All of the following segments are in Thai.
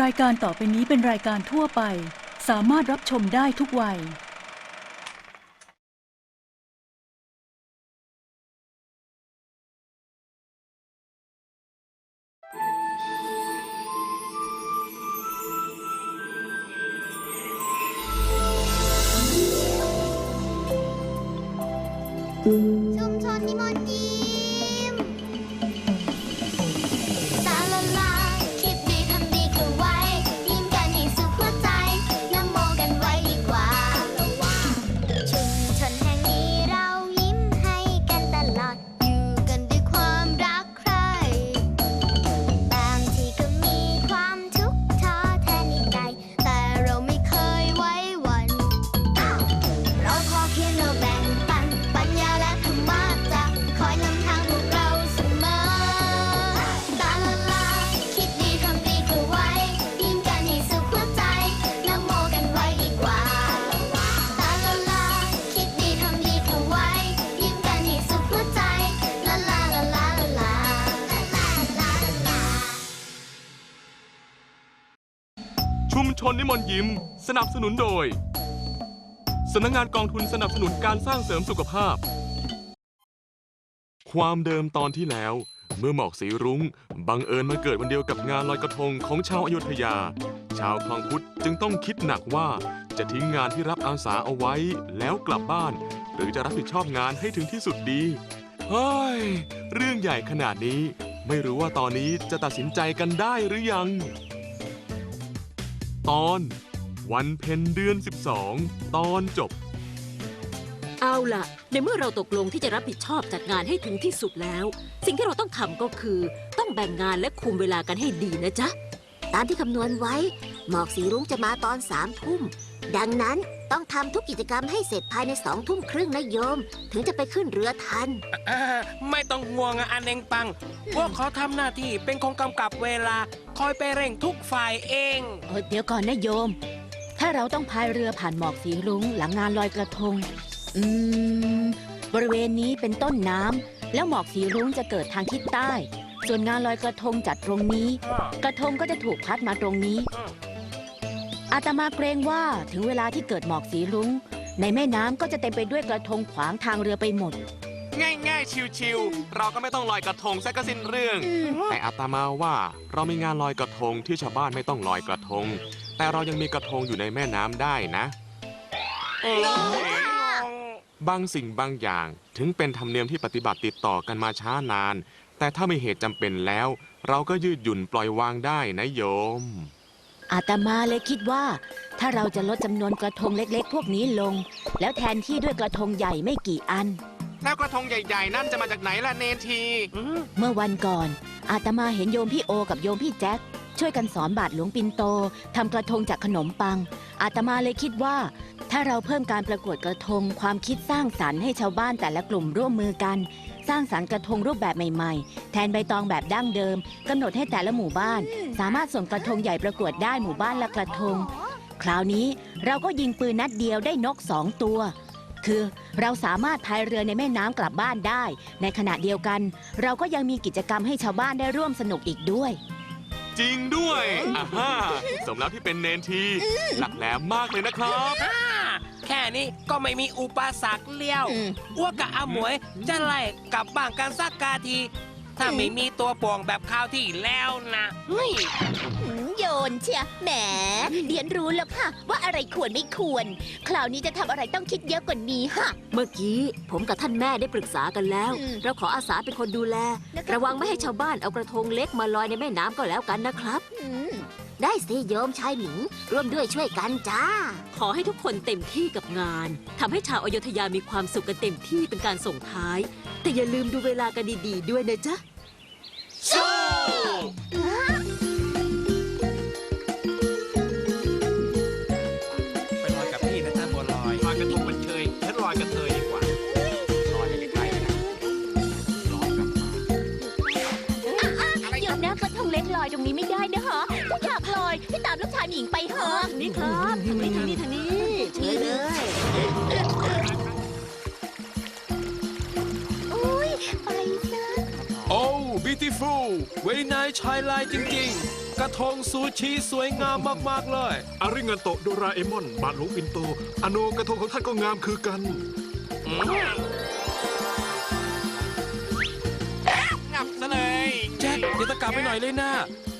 รายการต่อไปนี้เป็นรายการทั่วไป สามารถรับชมได้ทุกวัย ชุมชนนิมนต์ยิ้ม ชนนิมนต์ยิ้ม สนับสนุนโดยสำนักงานกองทุนสนับสนุนการสร้างเสริมสุขภาพ ความเดิมตอนที่แล้ว เมื่อหมอกสีรุง้ง บังเอิญมาเกิดวันเดียวกับงานลอยกระทงของชาวอยุธยา ชาวคลองพุทธจึงต้องคิดหนักว่าจะทิ้งงานที่รับอาสาเอาไว้แล้วกลับบ้าน หรือจะรับผิดชอบงานให้ถึงที่สุดดีเฮ้ยเรื่องใหญ่ขนาดนี้ ไม่รู้ว่าตอนนี้จะตัดสินใจกันได้หรือยัง ตอน วันเพ็ญเดือน 12 ตอนจบ เอาล่ะ ในเมื่อเราตกลงที่จะรับผิดชอบจัดงานให้ถึงที่สุดแล้ว สิ่งที่เราต้องทำก็คือ ต้องแบ่งงานและคุมเวลากันให้ดีนะจ๊ะ ตามที่คำนวณไว้ หมอกสีรุ้งจะมาตอนสามทุ่ม ดังนั้น ต้องทำทุกกิจกรรมให้เสร็จภายในสองทุ่มครึ่งนะโยม ถึงจะไปขึ้นเรือทันอ่าไม่ต้องห่วงอะอันเองปัง พวกเขาทำหน้าที่เป็นคงกำกับเวลา คอยไปเร่งทุกฝ่ายเอง เออเดี๋ยวก่อนนะโยม ถ้าเราต้องพายเรือผ่านหมอกสีรุ้งหลังงานลอยกระทง อืม บริเวณนี้เป็นต้นน้ำแล้วหมอกสีรุ้งจะเกิดทางทิศใต้ ส่วนงานลอยกระทงจัดตรงนี้ กระทงก็จะถูกพัดมาตรงนี้ อาตมาเกรงว่าถึงเวลาที่เกิดหมอกสีรุ้ง ในแม่น้ำก็จะเต็มไปด้วยกระทงขวางทางเรือไปหมด ง่ายๆ ชิวๆ เราก็ไม่ต้องลอยกระทงซะก็สิ้นเรื่อง แต่อาตมาว่าเรามีงานลอยกระทงที่ชาวบ้านไม่ต้องลอยกระทง แต่เรายังมีกระทงอยู่ในแม่น้ำได้นะ บางสิ่งบางอย่างถึงเป็นธรรมเนียมที่ปฏิบัติติดต่อกันมาช้านาน แต่ถ้ามีเหตุจำเป็นแล้ว เราก็ยืดหยุ่นปล่อยวางได้นะโยม อาตมาเลยคิดว่า ถ้าเราจะลดจำนวนกระทงเล็กๆ พวกนี้ลง แล้วแทนที่ด้วยกระทงใหญ่ไม่กี่อัน แล้วกระทงใหญ่ๆ นั่นจะมาจากไหนล่ะเนนทีเมื่อวันก่อน อาตมาเห็นโยมพี่โอกับโยมพี่แจ็คช่วยกันสอนบาทหลวงปินโตทำกระทงจากขนมปัง อาตมาเลยคิดว่า ถ้าเราเพิ่มการประกวดกระทงความคิดสร้างสรรค์ให้ชาวบ้านแต่ละกลุ่มร่วมมือกัน สร้างสรรค์กระทงรูปแบบใหม่ๆ แทนใบตองแบบดั้งเดิมกำหนดให้แต่ละหมู่บ้าน สามารถส่งกระทงใหญ่ประกวดได้หมู่บ้านละกระทง คราวนี้เราก็ยิงปืนนัดเดียวได้นกสองตัว คือเราสามารถพายเรือในแม่น้ำกลับบ้านได้ ในขณะเดียวกัน เราก็ยังมีกิจกรรมให้ชาวบ้านได้ร่วมสนุกอีกด้วย จริงด้วยอ่าฮ่าสมแล้วที่เป็นเนนที หลักแหลมมากเลยนะครับอ่า แค่นี้ก็ไม่มีอุปสรรคเลี้ยวอ้วกกับอาหมวยจะไล่กลับบ้านกันสักกาที ถ้าไม่มีตัวป่วงแบบคราวที่แล้วนะเฮ้ยโยนเชียแหมเรียนรู้แล้วค่ะ ว่าอะไรควรไม่ควร คราวนี้จะทำอะไรต้องคิดเยอะกว่านี้ค่ะ เมื่อกี้ผมกับท่านแม่ได้ปรึกษากันแล้ว อืม เราขออาสาเป็นคนดูแล ระวังไม่ให้ชาวบ้านเอากระทงเล็กมาลอยในแม่น้ำก็แล้วกันนะครับ อืม ได้สิโยมชายหมิงร่วมด้วยช่วยกันจ้า ขอให้ทุกคนเต็มที่กับงานทำให้ชาวอโยธยามีความสุขกันเต็มที่เป็นการส่งท้าย แต่อย่าลืมดูเวลากันดีๆด้วยนะจ๊ะ ไปลอยกับพี่นะจ๊ะบัวลอยลอยกระทงมันเชยฉันลอยกระเทยดีกว่าลอยไปใกล้ๆนะลอยกลับมา โยมนะกระทงเล็กลอยตรงนี้ไม่ได้นะฮะถ้าอยากลอยพี่ตามลูกชายหมิงไปเถอะนี่ครับทางนี้ทางนี้ทางนี้เชิญเลยโอ้ยไปซะโอ้ beautiful very nice ชายลายจริงๆ กระทงซูชิสวยงามมากๆเลย อาริงันโตะโดราเอมอน บาทหลวงปินโต อโนกระทงของท่านก็งามคือกัน งับซะเลย แจ็คเดี๋ยวตะกลับไปหน่อยเลยนะ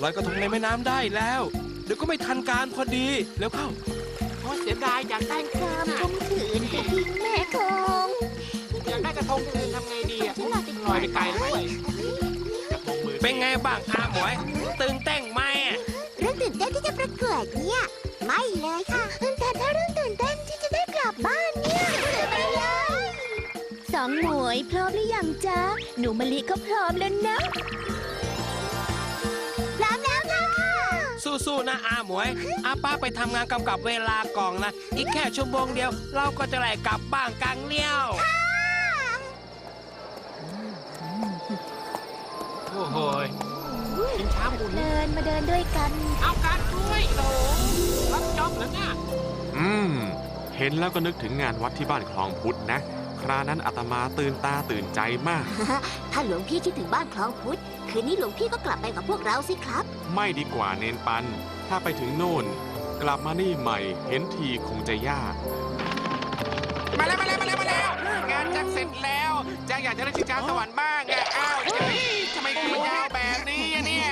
ลอยกระทงในแม่น้ำได้แล้วเดี๋ยวก็ไม่ทันการพอดีแล้วเข้า โอ้เสียดายอยากได้กามคมขืนกระทิงแม่คงอยากได้กระทงคืนทำไงดีอะฉันลอยไปลอยไปไกลด้วยเป็นไงบ้างอาหมวยตื่นเต้นไหมอะเรื่องตื่นเต้นที่จะประกวดเนี่ย ไม่เลยค่ะแต่ถ้าเรื่องตื่นเต้นที่จะได้กลับบ้านเนี่ยไปเลยสองหมวยพร้อมหรือยังจ๊ะหนูมะลิก็พร้อมแล้วนะ สู้ๆนะอาหมวยอาป้าไปทำงานกำกับเวลากล่องนะ อีกแค่ชั่วโมงเดียว เราก็จะได้กลับบ้านกลางเลี้ยวโอ้โหยกินช้าบุญเดินมาเดินด้วยกัน เอาการด้วยโถรับจ็อบแล้วเนี่ยอืม เห็นแล้วก็นึกถึงงานวัดที่บ้านคลองพุทธนะ ครานั้นอาตมาตื่นตาตื่นใจมาก ถ้าหลวงพี่คิดถึงบ้านคลองพุทธคืนนี้หลวงพี่ก็กลับไปกับพวกเราสิครับ ไม่ดีกว่าเนนปัน ถ้าไปถึงโน่น กลับมานี่ใหม่เห็นทีคงจะยาก มาแล้วมาแล้วมาแล้วมาแล้วงานจักเสร็จแล้วจักอยากจะได้ชิงช้าสวรรค์บ้างอะอ้าวเฮ้ยทำไมคือยาวแบบนี้อะเนี่ย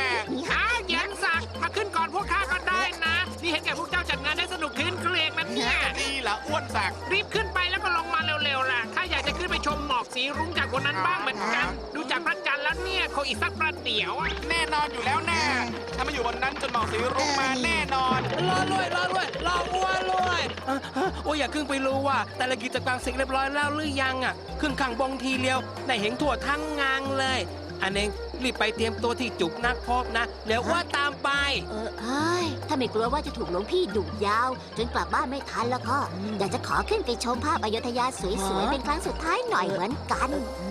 อ้าวเหย็นศักดิ์มาขึ้นก่อนพวกข้าก็ได้นะ นี่เห็นแก่พวกเจ้าจัดงานได้สนุกขึ้นเครงนะเนี่ยนี่เหรออ้วนศักดิ์รีบขึ้นไปแล้วก็ลงมาเร็วๆล่ะข้าอยากจะขึ้นไปชมหมอกสีรุ้งจากบนนั้นบ้างเหมือนกัน ดู เนี่ยคงอีกสักประเดี๋ยวแน่นอนอยู่แล้วแน่ถ้ามาอยู่บนนั้นจนหมอกสีรุ้งมาแน่นอนรอด้วยรอด้วยรออ้วนด้วยโอ้ยอย่าขึ้นไปรู้ว่า แต่ละกิจกรรมเสร็จเรียบร้อยแล้วหรือยังอะขึ้นข้างบงทีเดียวได้เห็นทั่วทั้งงานเลย อันเองรีบไปเตรียมตัวที่จุกนักพบนะแล้วว่าตามไป เออเอ้ยถ้าไม่กลัวว่าจะถูกหลวงพี่ดุยาว จนกลับบ้านไม่ทันแล้วก็ อยากจะขอขึ้นไปชมภาพอยุธยาสวยๆ เป็นครั้งสุดท้ายหน่อยเหมือนกันเอ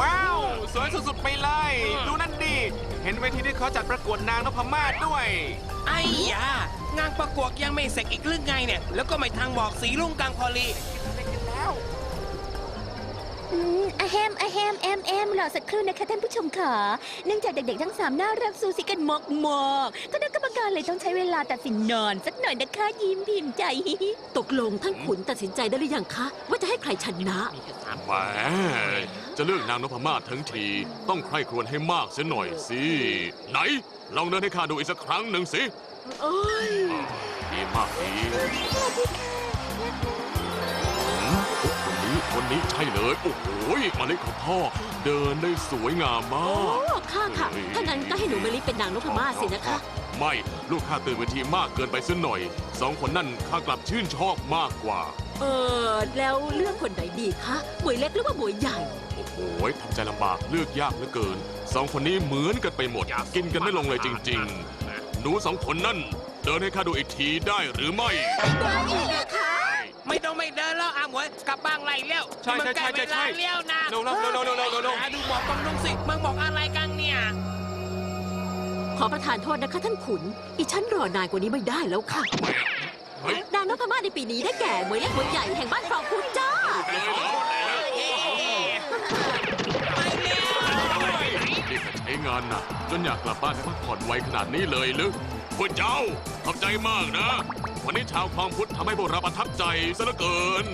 ว้าว สวยสุดๆไปเลย ดูนั่นดิ เห็นเวทีที่เขาจัดประกวดนางนพมาศด้วย ไอ้ยางานประกวดยังไม่เสร็จอีกเรื่องไงเนี่ย แล้วก็ไม่ทางบอกสีลุงกลางพอลี อืมอะแฮมอะแฮมแอมแอมรอสักครู่นะคะท่านผู้ชมค่ะเนื่องจากเด็กๆทั้งสามน่ารักซูซิกันมากมากๆคณะกรรมการเลยต้องใช้เวลาตัดสินนอนสักหน่อยนะคะยิ้มพิมพ์ใจตกลงท่านขุนตัดสินใจได้หรือยังคะ ว่าจะให้ใครชนะ แหมจะเลือกนางนพมาศทั้งที ต้องใคร่ครวญให้มากเสียหน่อยสิ ไหน ลองเดินให้ข้าดูอีกสักครั้งหนึ่งสิเอ้ยอ่าดีมากดีหื คนนี้คนนี้ใช่เลย โอ้โหมาเล็กของพ่อ เดินได้สวยงามมาโอ้กค่ะค่ะ ถ้างั้นก็ให้หนูมะลิเป็นนางนพมาศสินะคะ ไม่ลูกข้าตื่นเวทีมากเกินไปสักหน่อย สองคนนั่นข้ากลับชื่นชอบมากกว่า เออแล้วเลือกคนไหนดีคะหมวยเล็กหรือว่าหมวยใหญ่ โอ้โหทำใจลำบากเลือกยากเหลือเกิน สองคนนี้เหมือนกันไปหมด กินกันไม่ลงเลยจริง ๆ หนูสองคนนั่น เดินให้ข้าดูอีกทีได้หรือไม่ ไม่ต้องไม่เดินแล้วอาหมวยกลับบ้านไรเลี้ยวใช่ใช่ใช่ใช่ใช่ มันใกล้เวลาเลี้ยวนะเร็วเร็วเร็วเร็วเร็วเร็วเร็วหาดูหมอกกองนุ่งสิมึงบอกอะไรกันเนี่ยขอประทานโทษนะคะท่านขุน อีฉันรอนานกว่านี้ไม่ได้แล้วค่ะ เฮ้ย นางนพมาศในปีนี้ได้แก่หมวยเล็กหมวยใหญ่แห่งบ้านคลองพุทธจ้าเลยเหรอไปเร็วนี่ก็ใช้งานหนักจนอยากกลับบ้านให้พักผ่อนไวขนาดนี้เลยหรือพวกเจ้าขอบใจมากนะ วันนี้ชาวคลองพุทธทำให้พวกเราประทับใจซะเหลือเกิน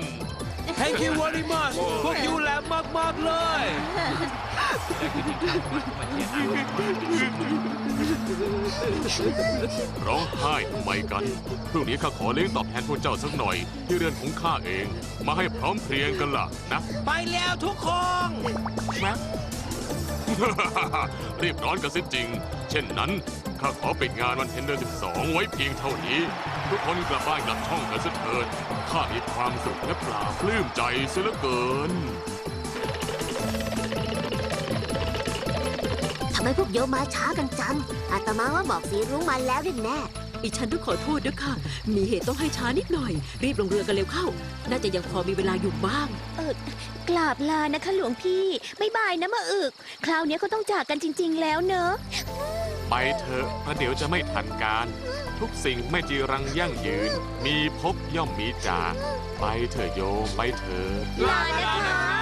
Thank you very much พวกยูแลมากๆเลย ร้องไห้ทำไมกันพรุ่งนี้ข้าขอเลี้ยงตอบแทนพวกเจ้าสักหน่อย ที่เรือนของข้าเอง มาให้พร้อมเพรียงกันล่ะนะ ไปแล้วทุกคน รีบร้อนกันสิจริง เช่นนั้น ข้าขอปิดงานวันเพ็ญเดือน12 ไว้เพียงเท่านี้ ทุกคนกลับบ้านกลับช่องกันสักเถิดข้ามีความสุขและปลาบปลื้มใจเสียเหลือเกิน ทำไมพวกโยมมาช้ากันจัง อาตมาว่าบอกสีรุ้งมาแล้วแน่อีฉันต้องขอโทษด้วยค่ะ มีเหตุต้องให้ช้านิดหน่อย รีบลงเรือกันเร็วเข้า น่าจะยังพอมีเวลาอยู่บ้าง เออกราบลานะคะหลวงพี่ ไม่บายนะมาอึก คราวนี้ก็ต้องจากกันจริง ๆ แล้วเนอะ ไปเถอะประเดี๋ยวจะไม่ทันการ ทุกสิ่งไม่จีรังยั่งยืน มีพบย่อมมีจาก ไปเถอะโยมไปเถอะ ลานะคะไปแล้วครับลาก่อนนะ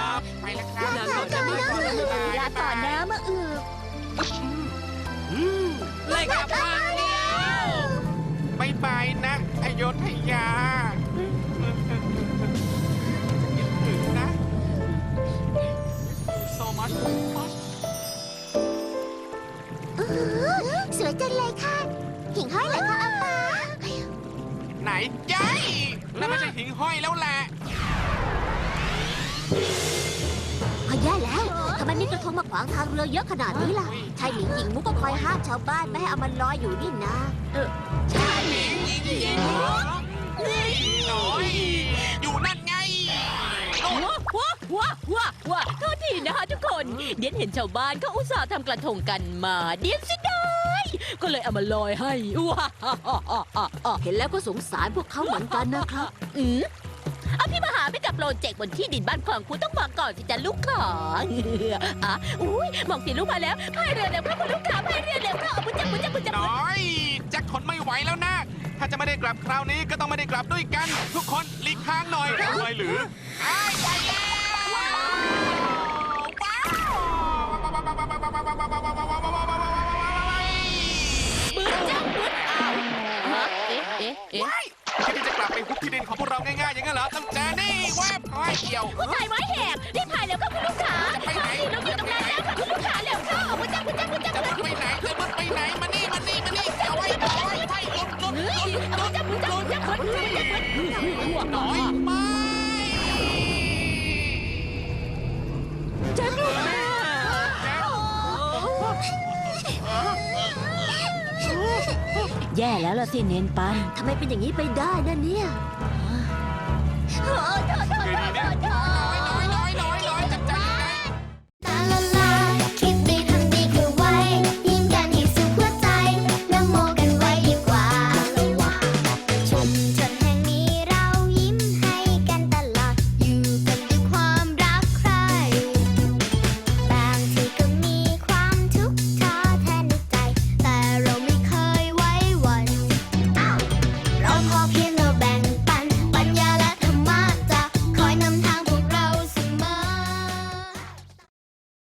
หิ่งห้อยแล้วแหละพอแย่แล้วทำไมมีกระทงมาขวางทางเรือเยอะขนาดนี้ล่ะชายหลิงหญิงมุกก็คอยห้ามชาวบ้านไม่ให้เอามันลอยอยู่นี่นะใช่หญิงหญิงหญิงหน่อยอยู่นั่นไงโน่นว้าว้าว้าว้าว้าโทษทีนะคะทุกคน เดียนเห็นชาวบ้านเขาอุตส่าห์ทำกระทงกันมา เดียนสิได้ ก็เลยเอามาลอยให้ว้าฮ่าฮ่าฮ่าฮ่าฮ่าเห็นแล้วก็สงสารพวกเขาเหมือนกันนะครับ อืมเอาพี่มาหาไม่กับโปรเจกต์บนที่ดินบ้านของคุณต้องมาก่อนสิจ้ะลูกขออะอุ้ยมองสีลูกมาแล้วพายเรือเร็วค่ะคุณลูกขาพายเรือเร็วค่ะปุ้จับปุ้จับปุ้จับหน่อยแจ็คทนไม่ไหวแล้วนะ ถ้าจะไม่ได้กลับคราวนี้ก็ต้องไม่ได้กลับด้วยกัน ทุกคนหลีกทางหน่อยทำไมหรือไอ้ไปแล้ว งั้นเหรอต้องเจอนี่แวบไอ้เกี่ยว ผู้ชายไว้แหกรีบพายเร็วค่ะคุณลูกขาพายสิเราอยู่ตรงนั้นแล้วค่ะคุณลูกขาเร็วเข้าปุ้จับปุ้จับปุ้จับจะปุ้มุดไปไหนจะมุดไปไหนมานี่มานี่มานี่เอาไว้เอาไว้ให้หลุดหลุดเฮ้ยเอาปุ้จับปุ้จับปุ้จับปุ้จับปุ้จับปุ้จับหัวหน่อยไม่จับลูกแย่แล้วล่ะสิเนนปันทำไมเป็นอย่างนี้ไปได้นะเนี่ยก